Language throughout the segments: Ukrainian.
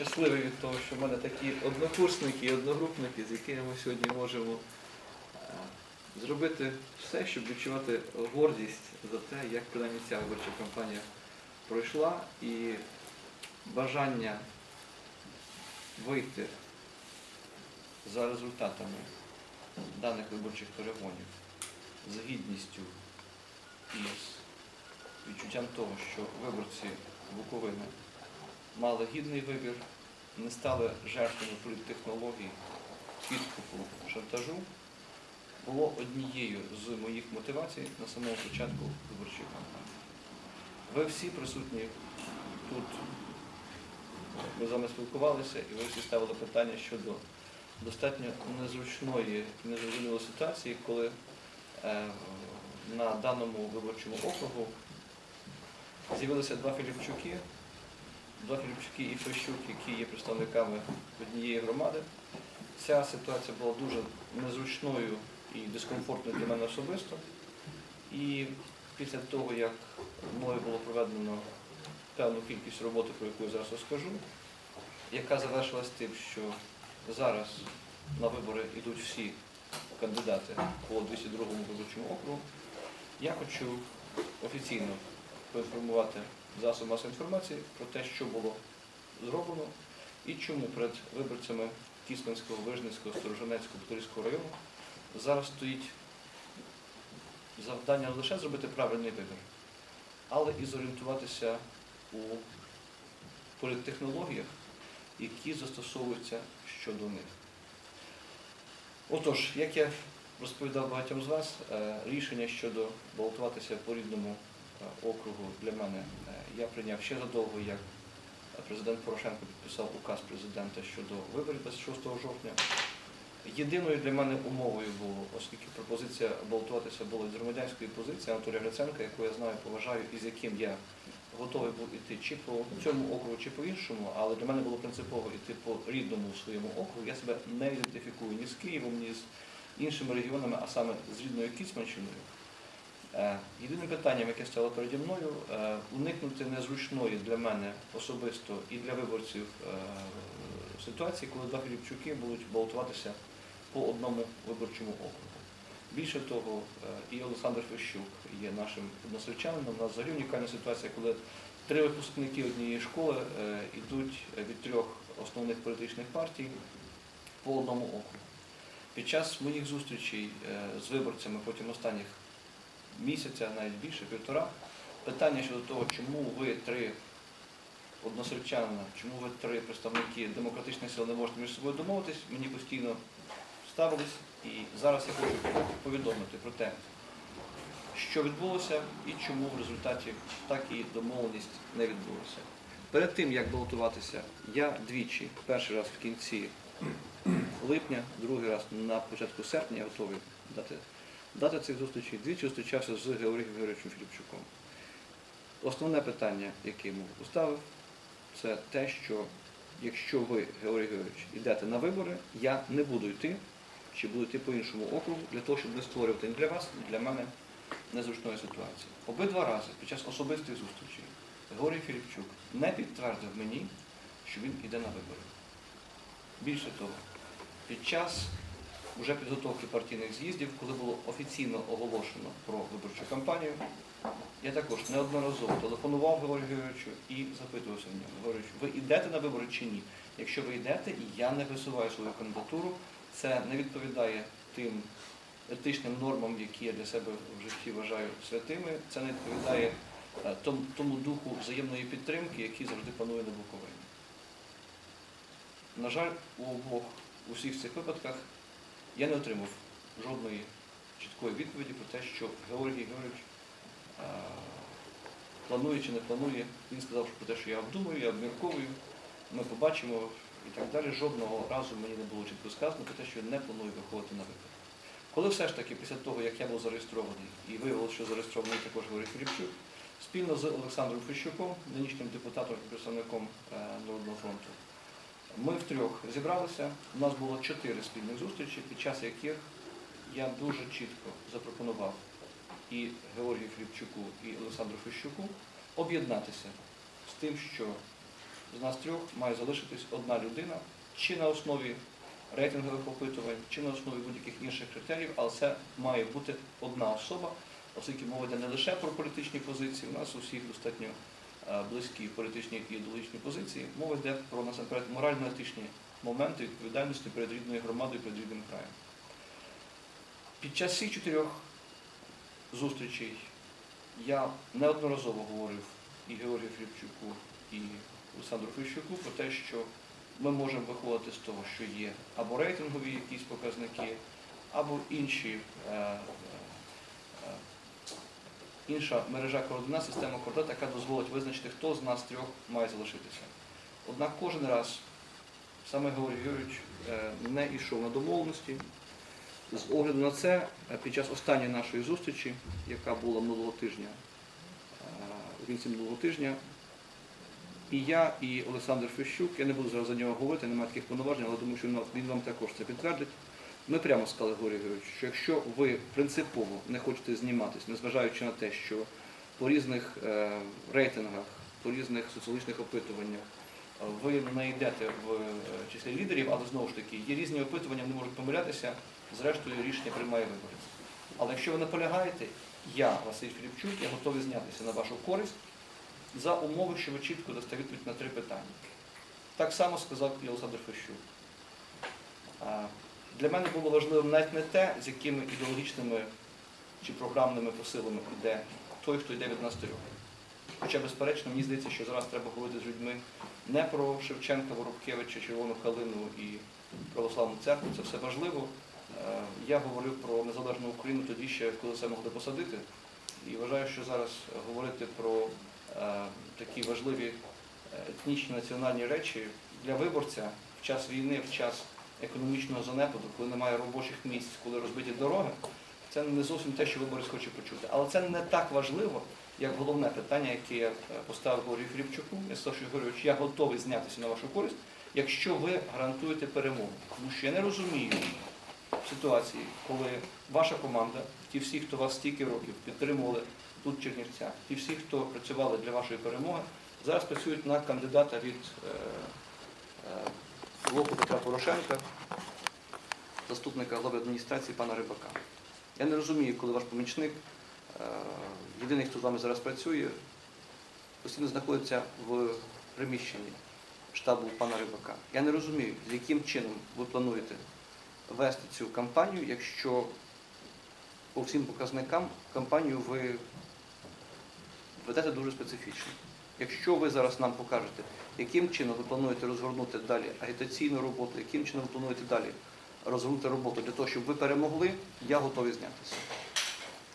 щасливий від того, що в мене такі однокурсники і одногрупники, з якими ми сьогодні можемо е, зробити все, щоб відчувати гордість за те, як принаймні ця виборча кампанія пройшла, і бажання вийти за результатами даних виборчих перегонів з гідністю і з відчуттям того, що виборці Буковини мали гідний вибір, не стали жертвами політтехнологій, підкупу, шантажу, було однією з моїх мотивацій на самому початку виборчої кампанії. Ви всі присутні тут, ми з вами спілкувалися, і ви всі ставили питання щодо достатньо незручної і незрозумілої ситуації, коли е, на даному виборчому округу з'явилися два Філіпчуки, два Філіпчуки і Фещук, які є представниками однієї громади. Ця ситуація була дуже незручною і дискомфортною для мене особисто. І після того, як мною було проведено певну кількість роботи, про яку я зараз розкажу, яка завершилась тим, що зараз на вибори йдуть всі кандидати по 202 виборчому округу, я хочу офіційно поінформувати засоб масової інформації про те, що було зроблено і чому перед виборцями Кісненського, Вижницького, Сторожинецького, Петрівського району зараз стоїть завдання не лише зробити правильний вибір, але і зорієнтуватися у політтехнологіях, які застосовуються щодо них. Отож, як я розповідав багатьом з вас, е, рішення щодо балотуватися по рідному округу для мене е, я прийняв ще задовго, як президент Порошенко підписав указ президента щодо виборів 26 жовтня. Єдиною для мене умовою було, оскільки пропозиція балотуватися була від громадянської позиції Анатолія Гриценка, яку я знаю, поважаю і з яким я готовий був іти чи по цьому округу, чи по іншому, але для мене було принципово йти по рідному своєму округу. Я себе не ідентифікую ні з Києвом, ні з іншими регіонами, а саме з рідною Кіцманщиною. Е, Єдиним питанням, яке стало переді мною, е, уникнути незручної для мене особисто і для виборців е, ситуації, коли два Філіпчуки будуть балотуватися по одному виборчому округу. Більше того, і Олександр Фещук є нашим односельчанином. У нас взагалі унікальна ситуація, коли три випускники однієї школи йдуть від трьох основних політичних партій по одному округу. Під час моїх зустрічей з виборцями протягом останніх місяця, навіть більше, півтора, питання щодо того, чому ви три односельчанина, чому ви три представники демократичних сил не можете між собою домовитись, мені постійно ставились. І зараз я хочу повідомити про те, що відбулося і чому в результаті так і домовленість не відбулася. Перед тим, як балотуватися, я двічі, перший раз в кінці липня, другий раз на початку серпня я готовий дати, дати цих зустрічей. Двічі зустрічався з Георгієм Георгійовичем Філіпчуком. Основне питання, яке йому поставив, це те, що якщо ви, Георгій Георгійович, йдете на вибори, я не буду йти, чи буду йти по іншому округу, для того, щоб не створювати для вас, ні для мене незручної ситуації. Обидва рази під час особистих зустрічей Георгій Філіпчук не підтвердив мені, що він йде на вибори. Більше того, під час уже підготовки партійних з'їздів, коли було офіційно оголошено про виборчу кампанію, я також неодноразово телефонував Георгію Георгійовичу і запитувався в нього, Георгійович, ви йдете на вибори чи ні? Якщо ви йдете, я не висуваю свою кандидатуру, це не відповідає тим етичним нормам, які я для себе в житті вважаю святими, це не відповідає е, тому духу взаємної підтримки, який завжди панує на Буковині. На жаль, у обох у всіх цих випадках я не отримав жодної чіткої відповіді про те, що Георгій Георгійович планує чи не планує. Він сказав про те, що я обдумую, я обмірковую, ми побачимо і так далі. Жодного разу мені не було чітко сказано про те, що я не планую виходити на вибори. Коли все ж таки, після того, як я був зареєстрований, і виявилося, що зареєстрований також Георгій Філіпчук, спільно з Олександром Фещуком, нинішнім депутатом і представником е, Народного фронту, ми втрьох зібралися. У нас було чотири спільних зустрічі, під час яких я дуже чітко запропонував і Георгію Філіпчуку, і Олександру Фещуку об'єднатися з тим, що з нас трьох має залишитись одна людина, чи на основі рейтингових опитувань, чи на основі будь-яких інших критеріїв, але це має бути одна особа, оскільки мова йде не лише про політичні позиції, у нас у всіх достатньо близькі політичні і ідеологічні позиції. Мова йде про насамперед морально-етичні моменти відповідальності перед рідною громадою, перед рідним краєм. Під час всіх чотирьох зустрічей я неодноразово говорив і Георгію Філіпчуку, і Олександру Фільчуку про те, що ми можемо виходити з того, що є або рейтингові якісь показники, або інші, е, е, е, інша мережа координат, система координат, яка дозволить визначити, хто з нас трьох має залишитися. Однак кожен раз саме Георгій Юрійович е, не йшов на домовленості. З огляду на це, е, під час останньої нашої зустрічі, яка була минулого тижня, е, у кінці минулого тижня, і я, і Олександр Фещук, я не буду зараз за нього говорити, немає таких повноважень, але думаю, що він вам також це підтвердить. Ми прямо сказали Георгію Георгійовичу, що якщо ви принципово не хочете зніматись, незважаючи на те, що по різних е, рейтингах, по різних соціологічних опитуваннях е, ви не йдете в е, числі лідерів, але знову ж таки є різні опитування, вони можуть помилятися, зрештою рішення приймає виборець. Але якщо ви наполягаєте, я, Василь Філіпчук, я готовий знятися на вашу користь за умови, що ви чітко дасте відповідь на три питання. Так само сказав і Олександр Фещук. Для мене було важливо навіть не те, з якими ідеологічними чи програмними посилами йде той, хто йде від нас. Хоча, безперечно, мені здається, що зараз треба говорити з людьми не про Шевченка, Воробкевича, Червону Калину і православну церкву, це все важливо. Е, Я говорив про незалежну Україну тоді ще, коли це могли посадити. І вважаю, що зараз говорити про е, такі важливі е, етнічні національні речі для виборця в час війни, в час економічного занепаду, коли немає робочих місць, коли розбиті дороги, це не зовсім те, що виборець хоче почути. Але це не так важливо, як головне питання, яке я е, поставив Георгію Філіпчуку. Я сказав, що Георгійович, я готовий знятися на вашу користь, якщо ви гарантуєте перемогу. Тому що я не розумію ситуації, коли ваша команда, ті всі, хто вас стільки років підтримували тут в ті всі, хто працювали для вашої перемоги, зараз працюють на кандидата від е, е, блоку Петра Порошенка, заступника глави адміністрації пана Рибака. Я не розумію, коли ваш помічник, е, єдиний, хто з вами зараз працює, постійно знаходиться в приміщенні штабу пана Рибака. Я не розумію, з яким чином ви плануєте вести цю кампанію, якщо по всім показникам кампанію ви ведете дуже специфічно. Якщо ви зараз нам покажете, яким чином ви плануєте розгорнути далі агітаційну роботу, яким чином ви плануєте далі розгорнути роботу для того, щоб ви перемогли, я готовий знятися.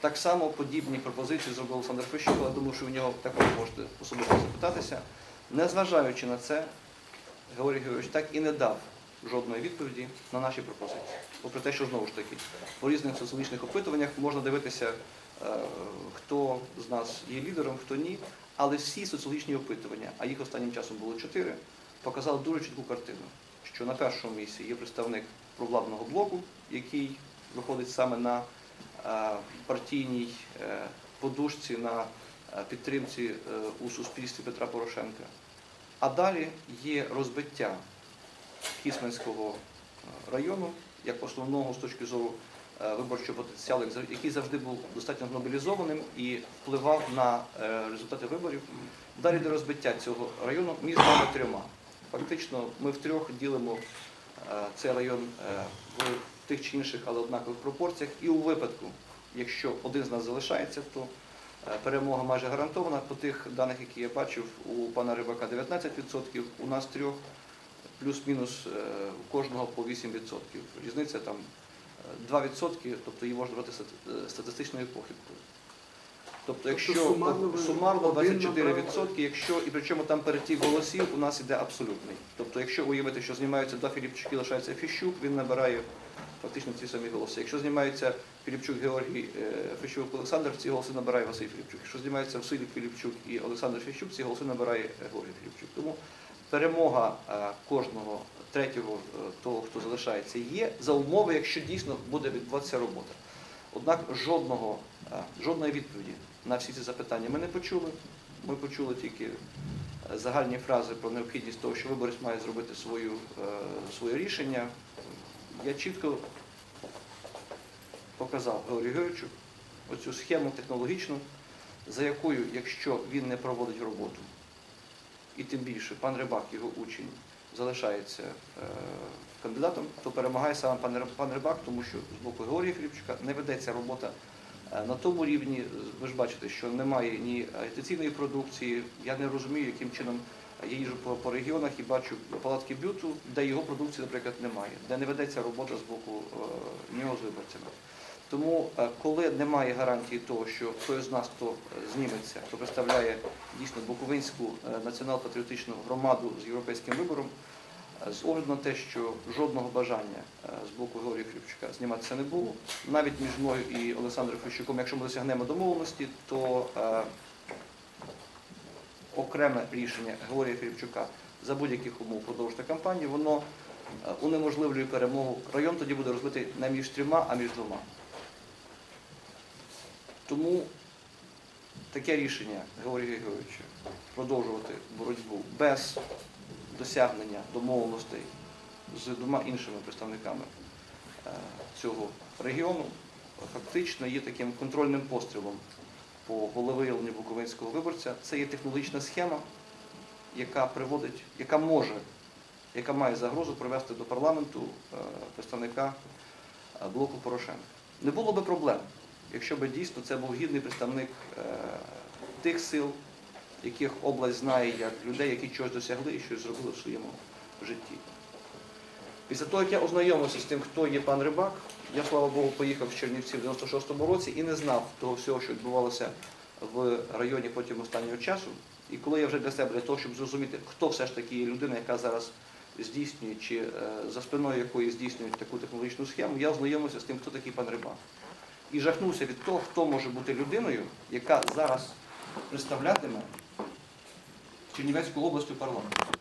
Так само подібні пропозиції зробив Олександр Фещук, але думаю, що у нього також можете особисто запитатися. Незважаючи на це, Георгій Георгійович так і не дав жодної відповіді на наші пропозиції. Попри те, що знову ж таки по різних соціологічних опитуваннях можна дивитися, е, хто з нас є лідером, хто ні. Але всі соціологічні опитування, а їх останнім часом було чотири, показали дуже чітку картину, що на першому місці є представник провладного блоку, який виходить саме на е, партійній е, подушці, на е, підтримці у суспільстві Петра Порошенка. А далі є розбиття Кісменського району як основного з точки зору виборчого потенціалу, який завжди був достатньо мобілізованим і впливав на е, результати виборів. Далі до розбиття цього району між нами трьома. Фактично, ми втрьох ділимо е, цей район е, в тих чи інших, але однакових пропорціях. І у випадку, якщо один з нас залишається, то е, перемога майже гарантована. По тих даних, які я бачив, у пана Рибака 19%, у нас трьох плюс-мінус е, у кожного по 8%. Різниця там е, 2%, тобто її можна брати е, статистичною похибкою. Тобто, якщо сумарно сумарно 24%, якщо і причому там перетік голосів у нас іде абсолютний. Тобто, якщо уявити, що знімаються два Філіпчуки, лишається Фіщук, він набирає фактично ті самі голоси. Якщо знімається Філіпчук Георгій е, Фіщук Олександр, ці голоси набирає Василь Філіпчук. Якщо знімається Василь Філіпчук і Олександр Фіщук, ці голоси набирає Георгій Філіпчук. Тому перемога е, кожного третього, е, того, хто залишається, є за умови, якщо дійсно буде відбуватися робота. Однак жодного, е, жодної відповіді на всі ці запитання ми не почули. Ми почули тільки загальні фрази про необхідність того, що виборець має зробити свою, своє рішення, я чітко показав Георгію Георгійовичу оцю схему технологічну, за якою, якщо він не проводить роботу, і тим більше пан Рибак, його учень, залишається е, кандидатом, то перемагає саме пан, Рибак, тому що з боку Георгія Філіпчука не ведеться робота е, на тому рівні. Ви ж бачите, що немає ні агітаційної продукції. Я не розумію, яким чином я по, по регіонах і бачу палатки бюту, де його продукції, наприклад, немає, де не ведеться робота з боку е, нього з виборцями. Тому, е, коли немає гарантії того, що хтось з нас, хто е, зніметься, хто представляє дійсно Буковинську е, націонал-патріотичну громаду з європейським вибором, з огляду на те, що жодного бажання з боку Георгія Хлібчука зніматися не було, навіть між мною і Олександром Фещуком, якщо ми досягнемо домовленості, то окреме рішення Георгія Філіпчука за будь-яких умов продовжити кампанію, воно унеможливлює перемогу. Район тоді буде розбитий не між трьома, а між двома. Тому таке рішення Георгія Георгійовича продовжувати боротьбу без досягнення домовленостей з двома іншими представниками е, цього регіону фактично є таким контрольним пострілом по волевиявленню буковинського виборця. Це є технологічна схема, яка приводить, яка може, яка має загрозу привести до парламенту е, представника е, блоку Порошенка. Не було би проблем, якщо б дійсно це був гідний представник е, тих сил, яких область знає як людей, які чогось досягли і щось зробили в своєму житті. Після того, як я ознайомився з тим, хто є пан Рибак, я, слава Богу, поїхав в Чернівці в 96-му році і не знав того всього, що відбувалося в районі потім останнього часу. І коли я вже для себе, для того, щоб зрозуміти, хто все ж таки є людина, яка зараз здійснює, чи е, за спиною якої здійснюють таку технологічну схему, я ознайомився з тим, хто такий пан Рибак. І жахнувся від того, хто може бути людиною, яка зараз представлятиме Чернівецьку область у парламенті.